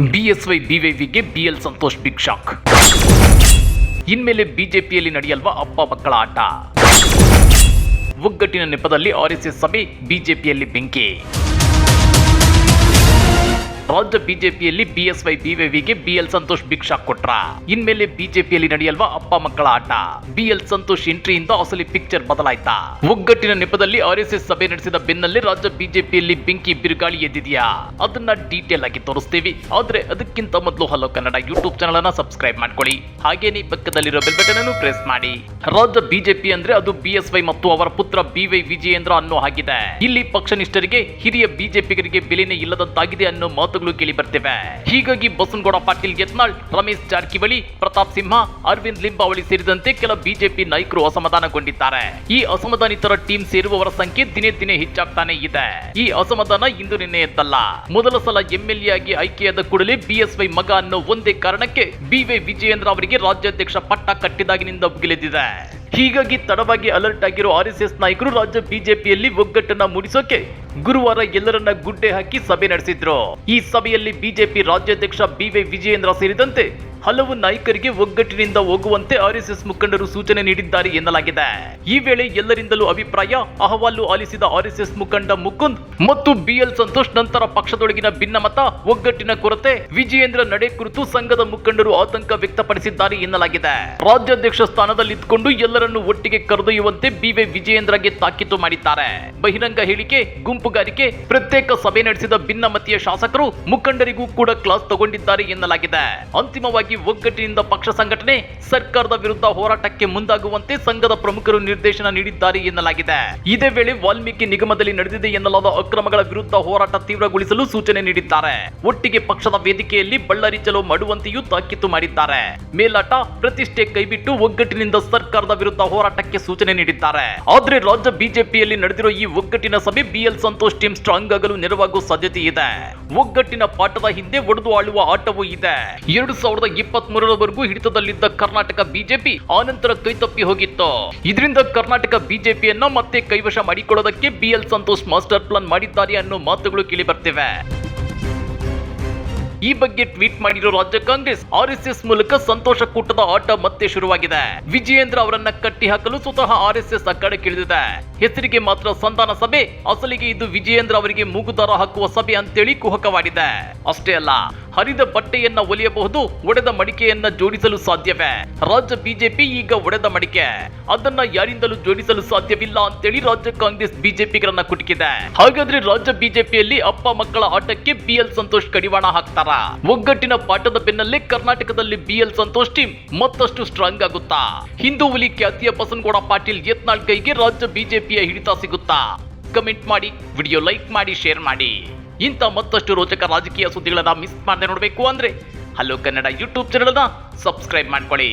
BSY B BL Santhosh big shock ಇನ್ಮೇಲೆ ಬಿಜೆಪಿಯಲ್ಲಿ ನಡೆಯಲ್ವಾ ಅಪ್ಪ ಮಕ್ಕಳ ಆಟ? ಒಗ್ಗಟ್ಟಿನ ನೆಪದಲ್ಲಿ ಆರ್ಎಸ್ಎಸ್ ಸಭೆ ಬಿಜೆಪಿಯಲ್ಲಿ ಬೆಂಕಿ. ರಾಜ್ಯ ಬಿಜೆಪಿಯಲ್ಲಿ BSY B BL Santhosh big shock ಕೊಟ್ರ. ಇನ್ಮೇಲೆ ಬಿಜೆಪಿಯಲ್ಲಿ ನಡೆಯಲ್ವಾ ಅಪ್ಪ ಮಕ್ಕಳ ಆಟ. ಬಿಎಲ್ ಸಂತೋಷ್ ಎಂಟ್ರಿಯಿಂದ ಅಸಲಿ ಪಿಕ್ಚರ್ ಬದಲಾಯ್ತಾ? ಒಗ್ಗಟ್ಟಿನ ನೆಪದಲ್ಲಿ ಆರ್ಎಸ್ಎಸ್ ಸಭೆ ನಡೆಸಿದ ಬೆನ್ನಲ್ಲೇ ರಾಜ್ಯ ಬಿಜೆಪಿಯಲ್ಲಿ ಬೆಂಕಿ ಬಿರುಗಾಳಿ ಎದ್ದಿದೆಯಾ? ಅದನ್ನ ಡೀಟೇಲ್ ಆಗಿ ತೋರಿಸ್ತೀವಿ. ಆದ್ರೆ ಅದಕ್ಕಿಂತ ಮೊದಲು ಹಲೋ ಕನ್ನಡ ಯೂಟ್ಯೂಬ್ ಚಾನಲ್ ಅನ್ನ ಸಬ್ಸ್ಕ್ರೈಬ್ ಮಾಡ್ಕೊಳ್ಳಿ. ಹಾಗೇನೇ ಪಕ್ಕದಲ್ಲಿರೋ ಬೆಲ್ ಬಟನ್ ಅನ್ನು ಪ್ರೆಸ್ ಮಾಡಿ. ರಾಜ್ಯ ಬಿಜೆಪಿ ಅಂದ್ರೆ ಅದು ಬಿ ಎಸ್ ವೈ ಮತ್ತು ಅವರ ಪುತ್ರ ಬಿವೈ ವಿಜಯೇಂದ್ರ ಅನ್ನೋ ಹಾಗಿದೆ. ಇಲ್ಲಿ ಪಕ್ಷನಿಷ್ಠರಿಗೆ, ಹಿರಿಯ ಬಿಜೆಪಿಗರಿಗೆ ಬೆಲೆನೇ ಇಲ್ಲದಂತಾಗಿದೆ ಅನ್ನೋ ಮಾತುಗಳು ಕೇಳಿ ಬರ್ತಿವೆ. ಹೀಗಾಗಿ ಬಸನಗೌಡ ಪಾಟೀಲ್ ಯತ್ನಾಳ್, ರಮೇಶ್ ಜಾರಕಿಹೊಳಿ, ಪ್ರತಾಪ್ ಸಿಂಹ, ಅರವಿಂದ್ ಲಿಂಬಾವಳಿ ಸೇರಿದಂತೆ ಕೆಲ ಬಿಜೆಪಿ ನಾಯಕರು ಅಸಮಾಧಾನಗೊಂಡಿದ್ದಾರೆ. ಈ ಅಸಮಾಧಾನಿತರ ಟೀಮ್ ಸೇರುವವರ ಸಂಖ್ಯೆ ದಿನೇ ದಿನೇ ಹೆಚ್ಚಾಗ್ತಾನೆ ಇದೆ. ಈ ಅಸಮಾಧಾನ ಇಂದು ನಿನ್ನೆ ಎದ್ದಲ್ಲ ಮೊದಲ ಸಲ ಎಂಎಲ್ಎ ಆಗಿ ಆಯ್ಕೆಯಾದ ಕೂಡಲೇ ಬಿಎಸ್ವೈ ಮಗ ಅನ್ನೋ ಒಂದೇ ಕಾರಣಕ್ಕೆ ಬಿವಿ ವಿಜಯೇಂದ್ರ ಅವರಿಗೆ ರಾಜ್ಯಾಧ್ಯಕ್ಷ ಪಟ್ಟ ಕಟ್ಟಿದಾಗಿನಿಂದ ಭುಗಿಲೆದ್ದಿದೆ ಹೀಗಾಗಿ ತಡವಾಗಿ ಅಲರ್ಟ್ ಆಗಿರೋ ಎಸ್ ನಾಯಕರು ರಾಜ್ಯ ಬಿಜೆಪಿಯಲ್ಲಿ ಒಗ್ಗಟ್ಟನ್ನ ಮೂಡಿಸೋಕೆ ಗುರುವಾರ ಎಲ್ಲರನ್ನ ಗುಡ್ಡೆ ಹಾಕಿ ಸಭೆ ನಡೆಸಿದ್ರು. ಈ ಸಭೆಯಲ್ಲಿ ಬಿಜೆಪಿ ರಾಜ್ಯಾಧ್ಯಕ್ಷ ಬಿ ವಿಜಯೇಂದ್ರ ಸೇರಿದಂತೆ ಹಲವು ನಾಯಕರಿಗೆ ಒಗ್ಗಟ್ಟಿನಿಂದ ಹೋಗುವಂತೆ ಆರ್ಎಸ್ಎಸ್ ಮುಖಂಡರು ಸೂಚನೆ ನೀಡಿದ್ದಾರೆ ಎನ್ನಲಾಗಿದೆ. ಈ ವೇಳೆ ಎಲ್ಲರಿಂದಲೂ ಅಭಿಪ್ರಾಯ, ಅಹವಾಲು ಆಲಿಸಿದ ಆರ್ಎಸ್ಎಸ್ ಮುಖಂಡ ಮುಕುಂದ್ ಮತ್ತು ಬಿಎಲ್ ಸಂತೋಷ್ ನಂತರ ಪಕ್ಷದೊಳಗಿನ ಭಿನ್ನಮತ, ಒಗ್ಗಟ್ಟಿನ ಕೊರತೆ, ವಿಜಯೇಂದ್ರ ನಡೆ ಕುರಿತು ಸಂಘದ ಮುಖಂಡರು ಆತಂಕ ವ್ಯಕ್ತಪಡಿಸಿದ್ದಾರೆ ಎನ್ನಲಾಗಿದೆ. ರಾಜ್ಯಾಧ್ಯಕ್ಷ ಸ್ಥಾನದಲ್ಲಿ ಇದ್ದುಕೊಂಡು ಎಲ್ಲರನ್ನು ಒಟ್ಟಿಗೆ ಕರೆದೊಯ್ಯುವಂತೆ ಬಿವೆ ವಿಜಯೇಂದ್ರಗೆ ತಾಕೀತು ಮಾಡಿದ್ದಾರೆ. ಬಹಿರಂಗ ಹೇಳಿಕೆ, ಗುಂಪುಗಾರಿಕೆ, ಪ್ರತ್ಯೇಕ ಸಭೆ ನಡೆಸಿದ ಭಿನ್ನಮತೀಯ ಶಾಸಕರು ಮುಖಂಡರಿಗೂ ಕೂಡ ಕ್ಲಾಸ್ ತಗೊಂಡಿದ್ದಾರೆ ಎನ್ನಲಾಗಿದೆ. ಅಂತಿಮವಾಗಿ ಒಗ್ಗಟ್ಟಿನಿಂದ ಪಕ್ಷ ಸಂಘಟನೆ ಸರ್ಕಾರದ ವಿರುದ್ಧ ಹೋರಾಟಕ್ಕೆ ಮುಂದಾಗುವಂತೆ ಸಂಘದ ಪ್ರಮುಖರು ನಿರ್ದೇಶನ ನೀಡಿದ್ದಾರೆ ಎನ್ನಲಾಗಿದೆ. ಇದೇ ವೇಳೆ ವಾಲ್ಮೀಕಿ ನಿಗಮದಲ್ಲಿ ನಡೆದಿದೆ ಎನ್ನಲಾದ ಅಕ್ರಮಗಳ ವಿರುದ್ಧ ಹೋರಾಟ ತೀವ್ರಗೊಳಿಸಲು ಸೂಚನೆ ನೀಡಿದ್ದಾರೆ. ಒಟ್ಟಿಗೆ ಪಕ್ಷದ ವೇದಿಕೆಯಲ್ಲಿ ಬಳ್ಳಾರಿ ಚಲೋ ಮಾಡುವಂತೆಯೂ ತಾಕೀತು ಮಾಡಿದ್ದಾರೆ. ಮೇಲಾಟ ಪ್ರತಿಷ್ಠೆ ಕೈಬಿಟ್ಟು ಒಗ್ಗಟ್ಟಿನಿಂದ ಸರ್ಕಾರದ ವಿರುದ್ಧ ಹೋರಾಟಕ್ಕೆ ಸೂಚನೆ ನೀಡಿದ್ದಾರೆ. ಆದ್ರೆ ರಾಜ್ಯ ಬಿಜೆಪಿಯಲ್ಲಿ ನಡೆದಿರೋ ಈ ಒಗ್ಗಟ್ಟಿನ ಸಭೆ ಬಿಎಲ್ ಸಂತೋಷ್ ಟೀಮ್ ಸ್ಟ್ರಾಂಗ್ ಆಗಲು ನೆರವಾಗುವ ಸಾಧ್ಯತೆ ಇದೆ. ಒಗ್ಗಟ್ಟಿನ ಪಾಠದ ಹಿಂದೆ ಒಡೆದು ಆಳುವ ಆಟವೂ ಇದೆ. ಎರಡು ಸಾವಿರದ ಇಪ್ಪತ್ತ್ ಮೂರರವರೆಗೂ ಹಿಡಿತದಲ್ಲಿದ್ದ ಕರ್ನಾಟಕ ಬಿಜೆಪಿ ಆನಂತರ ಕೈತಪ್ಪಿ ಹೋಗಿತ್ತು. ಇದರಿಂದ ಕರ್ನಾಟಕ ಬಿಜೆಪಿಯನ್ನ ಮತ್ತೆ ಕೈವಶ ಮಾಡಿಕೊಳ್ಳೋದಕ್ಕೆ ಬಿಎಲ್ ಸಂತೋಷ್ ಮಾಸ್ಟರ್ ಪ್ಲಾನ್ ಮಾಡಿದ್ದಾರೆ ಅನ್ನೋ ಮಾತುಗಳು ಕೇಳಿ ಬರ್ತಿವೆ ಈ ಬಗ್ಗೆ ಟ್ವೀಟ್ ಮಾಡಿರೋ ರಾಜ್ಯ ಕಾಂಗ್ರೆಸ್, ಆರ್ ಎಸ್ ಎಸ್ ಮೂಲಕ ಸಂತೋಷ ಕೂಟದ ಆಟ ಮತ್ತೆ ಶುರುವಾಗಿದೆ. ವಿಜಯೇಂದ್ರ ಅವರನ್ನ ಕಟ್ಟಿ ಹಾಕಲು ಸ್ವತಃ ಅಕ್ಕಡೆ ಅಖಾಡಕ್ಕಿಳಿದಿದೆ ಹೆಸರಿಗೆ ಮಾತ್ರ ಸಂಧಾನ ಸಭೆ, ಅಸಲಿಗೆ ಇದು ವಿಜಯೇಂದ್ರ ಅವರಿಗೆ ಮೂಗುದಾರ ಹಾಕುವ ಸಭೆ ಅಂತೇಳಿ ಕುಹಕವಾಡಿದೆ ಅಷ್ಟೇ ಅಲ್ಲ, ಹರಿದ ಬಟ್ಟೆಯನ್ನ ಒಲಿಯಬಹುದು, ಒಡೆದ ಮಡಿಕೆಯನ್ನ ಜೋಡಿಸಲು ಸಾಧ್ಯವೇ? ರಾಜ್ಯ ಬಿಜೆಪಿ ಈಗ ಒಡೆದ ಮಡಿಕೆ. ಅದನ್ನ ಯಾರಿಂದಲೂ ಜೋಡಿಸಲು ಸಾಧ್ಯವಿಲ್ಲ ಅಂತೇಳಿ ರಾಜ್ಯ ಕಾಂಗ್ರೆಸ್ ಬಿಜೆಪಿಗಳನ್ನ ಕುಟುಕಿದೆ. ಹಾಗಾದ್ರೆ ರಾಜ್ಯ ಬಿಜೆಪಿಯಲ್ಲಿ ಅಪ್ಪ ಮಕ್ಕಳ ಆಟಕ್ಕೆ ಬಿಎಲ್ ಸಂತೋಷ್ ಕಡಿವಾಣ ಹಾಕ್ತಾರ? ಒಗ್ಗಟ್ಟಿನ ಪಾಠದ ಬೆನ್ನಲ್ಲೇ ಕರ್ನಾಟಕದಲ್ಲಿ ಬಿಎಲ್ ಸಂತೋಷ್ ಟೀಮ್ ಮತ್ತಷ್ಟು ಸ್ಟ್ರಾಂಗ್ ಆಗುತ್ತಾ? ಹಿಂದೂ ಹುಲಿ ಖ್ಯಾತಿಯ ಬಸನಗೌಡ ಪಾಟೀಲ್ ಯತ್ನಾಳ್ ಕೈಗೆ ರಾಜ್ಯ ಬಿಜೆಪಿಯ ಹಿಡಿತ ಸಿಗುತ್ತಾ? ಕಮೆಂಟ್ ಮಾಡಿ ವಿಡಿಯೋ ಲೈಕ್ ಮಾಡಿ ಶೇರ್ ಮಾಡಿ. ಇಂಥ ಮತ್ತಷ್ಟು ರೋಚಕ ರಾಜಕೀಯ ಸುದ್ದಿಗಳನ್ನ ಮಿಸ್ ಮಾಡದೆ ನೋಡಬೇಕು ಅಂದ್ರೆ ಹಲೋ ಕನ್ನಡ ಯೂಟ್ಯೂಬ್ ಚಾನಲ್ನ ಸಬ್ಸ್ಕ್ರೈಬ್ ಮಾಡ್ಕೊಳ್ಳಿ.